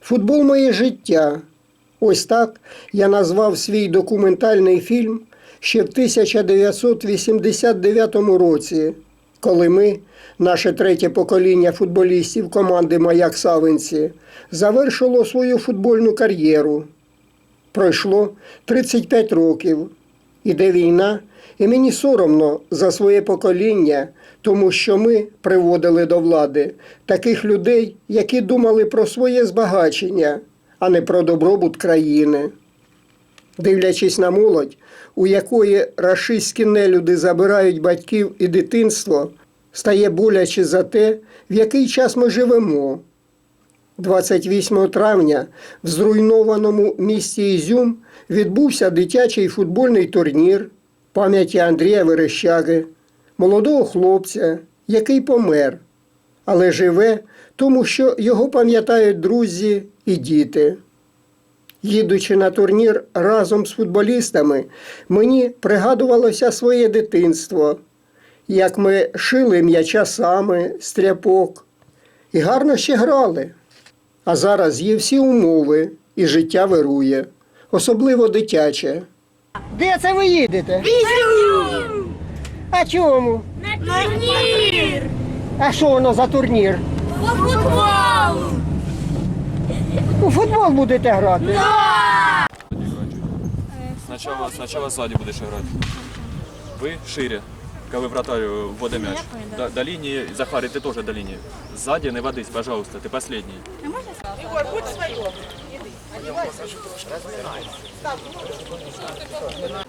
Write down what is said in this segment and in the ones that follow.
Футбол моє життя. Ось так я назвав свій документальний фільм ще в 1989 році, коли ми, наше третє покоління футболістів команди Маяк Савинці, завершило свою футбольну кар'єру. Пройшло 35 років. Іде війна, і мені соромно за своє покоління, тому що ми приводили до влади таких людей, які думали про своє збагачення, а не про добробут країни. Дивлячись на молодь, у якої рашистські нелюди забирають батьків і дитинство, стає боляче за те, в який час ми живемо. 28 травня в зруйнованому місті Ізюм відбувся дитячий футбольний турнір пам'яті Андрія Верещаги, молодого хлопця, який помер, але живе, тому що його пам'ятають друзі і діти. Їдучи на турнір разом з футболістами, мені пригадувалося своє дитинство, як ми шили м'яча сами, стряпок, і гарно ще грали. А зараз є всі умови, і життя вирує, особливо дитяче. Де це ви їдете? А чому? На турнір! А що воно за турнір? По футболу! У футбол будете грати? Сначала, сначала сзади будешь играть. Вы шире, коли вратарь вводить мяч. До, до линии, Захарий, ты тоже до линии. Сзади не водись, пожалуйста, ты последний. Привіт!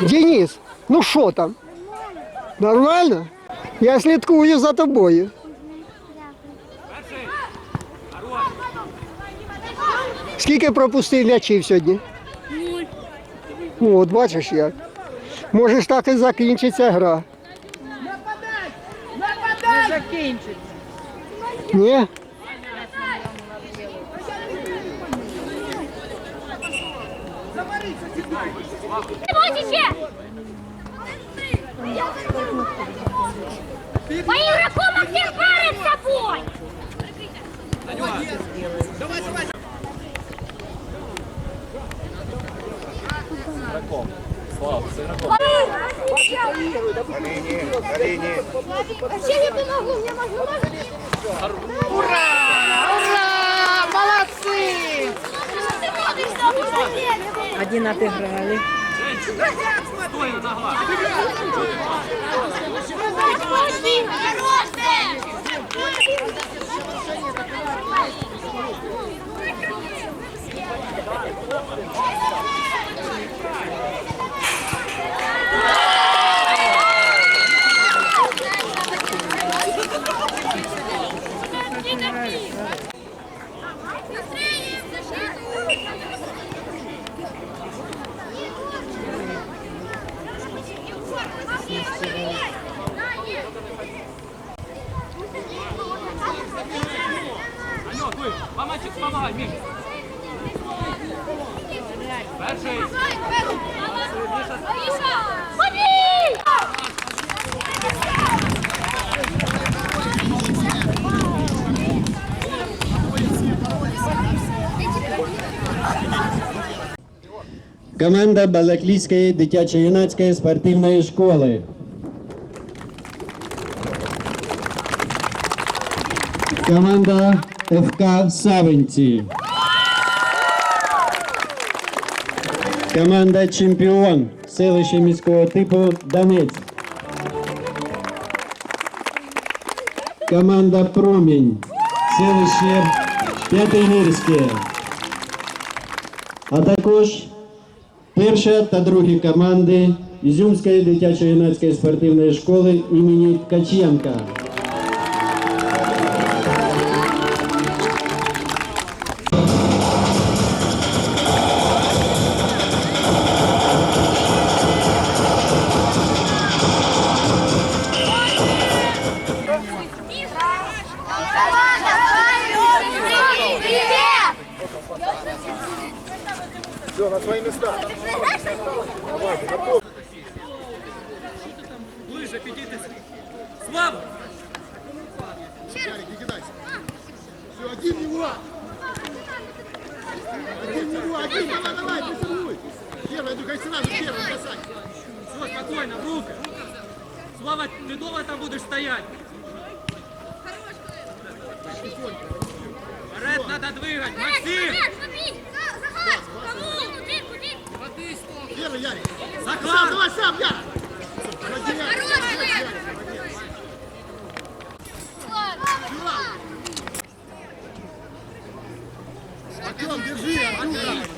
Денис, ну що там? Нормально? Я слідкую за тобою. Скільки пропустив м'ячів сьогодні? Нуль. От бачиш як. Може ж так і закінчиться гра. Не закінчиться. Ні? Будете? По игроку Максим парит с собой! Слав, с игроком. Вообще не помогу, мне можно Ура! Молодці! Один отыграли. Мамачик, помогай, Миш. Перший. Побей! Команда Балаклійської дитячо-юнацької спортивної школи. Команда ФК Савинці. Команда Чемпіон селище міського типу Донець. Команда Промінь селище П'ятигірське. А також перша та другі команди Ізюмської дитячо-юнацької спортивної школи імені Ткаченка. Свои места. Ближе підійти. Слава! Ярик, не кидайся. Все, один в него. Один в него, один, давай, давай, прессингуй. Первый, ну как сразу, первый, бросай. Все, спокойно, в руки. Слава, ты долго там будешь стоять? Вперед надо двигать, Максим! Первый, Ярик. Сам, давай сам, Ярик. Хороший! Артем, держи, Артем.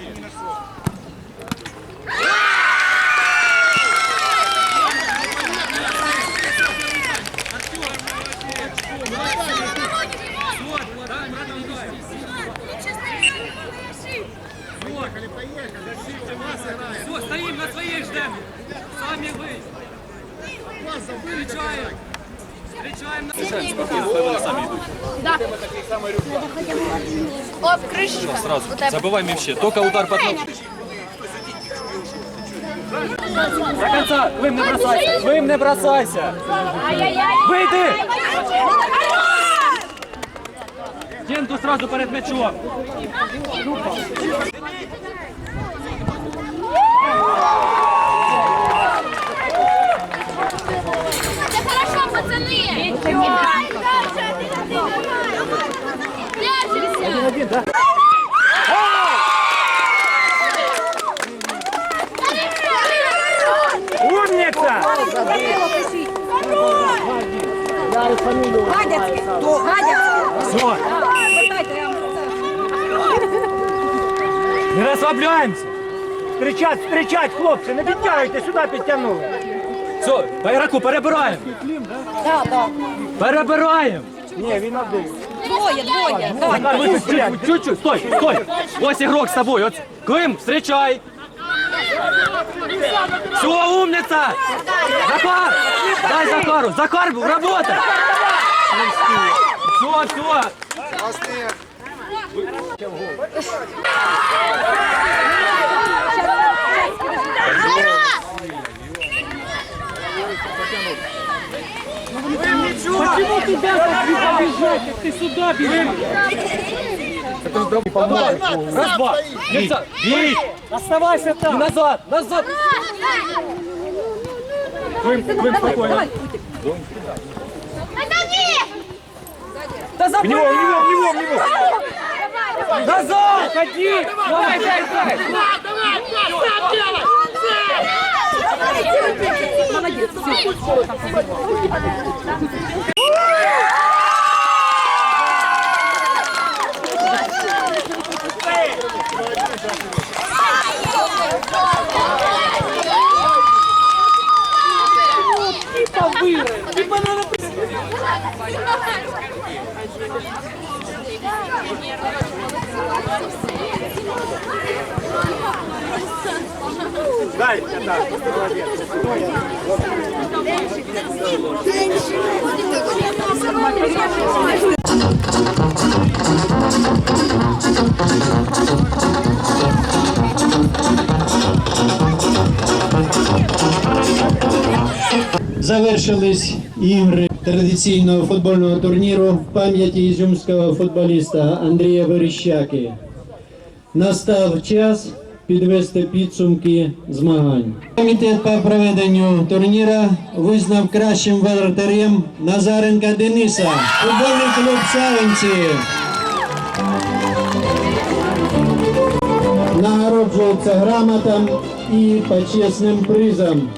Оп, крыша. Сразу. Забивай м'яче. Тільки удар по ногу. До конца. Вим, не бросайся. Вим, не бросайся. Вийди! Стінку сразу перед м'ячом. Все. Не розслабляємося. Встречать, встречать, хлопці, не підтягуйте, сюди підтягнули. Все, по ігроку перебираємо. Перебираємо. Ні, він один. Захар, виходь, чуть-чуть, чуть-чуть, стой, стой. Ось ігрок з тобою. Ось. Клим, встречай. Все, умница. Захар, дай Захару. Захар, работа. Все, все. Почему тебя так не побежать, как ты сюда бежишь? Раз, два. Лица. Бей. Оставайся И там. назад, назад. Клим, Клим, спокойно. Отойди! Да В него, в него, в него, в него. Назад. Ходи. Давай, дай, дай. Дай, да, молодец. Завершились ігри традиційного футбольного турніру в пам'яті ізюмського футболіста Андрія Верещаки. Настав час підвести підсумки змагань. Комітет по проведенню турніра визнав кращим воротарем Назаренка Дениса. Футбольний клуб Савинці. Нагороджується грамотам і почесним призом.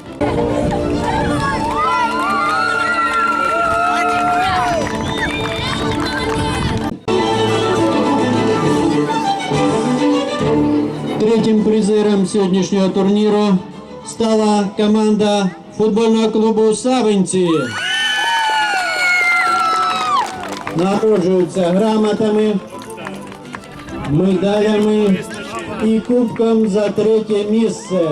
Призером сьогоднішнього турніру стала команда футбольного клубу Савинці. Народжуються грамотами, медалями і кубком за третє місце.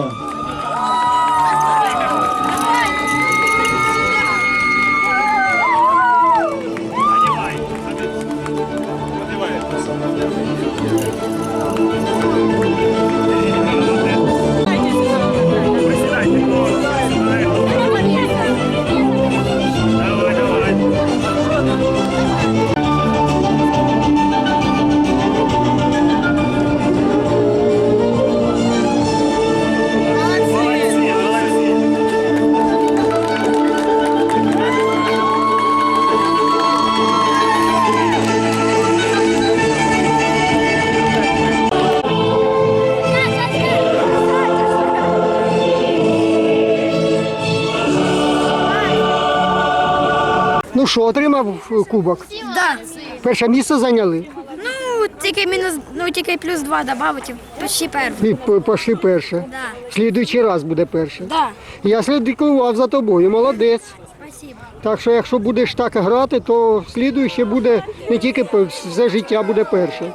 Ну що, отримав е, кубок? Да. Перше місце зайняли. Ну, тільки мінус, ну тільки плюс два добавити, почти перший. І п- пошли перше. Да. Слідуючий раз буде перше. Да. Я слідкував за тобою, молодець. Спасибо. Так що якщо будеш так грати, то слідуюче буде не тільки все життя буде перше.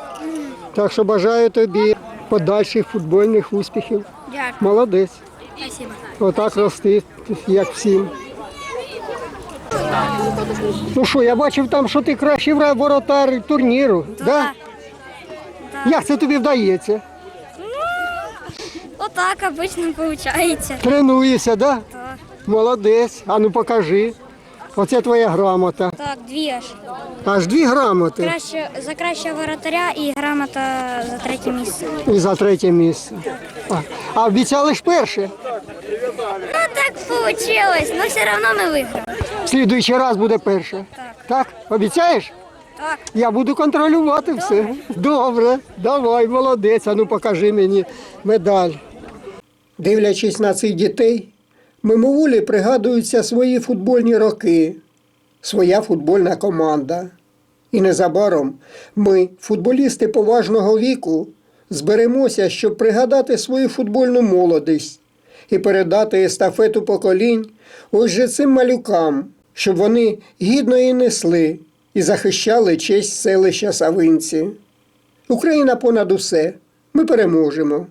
Так що бажаю тобі подальших футбольних успіхів. Дякую. Молодець. Спасибо. Отак рости, як всім. Ну що, я бачив там, що ти кращий воротар турніру. Да. Як це тобі вдається? Отак обично виходить. Тренуєшся, да? Так. Молодець. А ну покажи. Оце твоя грамота. Так, дві аж. Аж дві грамоти. Краще, за кращого воротаря і грамота за третє місце. І за третє місце. А, а обіцяли ж перше. Так вийшло, але все одно ми виграли. В слідуючий раз буде перше. Так. Обіцяєш? Так. Я буду контролювати все. Добре, давай, молодець. А ну покажи мені медаль. Дивлячись на цих дітей, мимоволі пригадуються свої футбольні роки, своя футбольна команда. І незабаром ми, футболісти поважного віку, зберемося, щоб пригадати свою футбольну молодість і передати естафету поколінь ось же цим малюкам, щоб вони гідно її несли і захищали честь селища Савинці. Україна понад усе. Ми переможемо.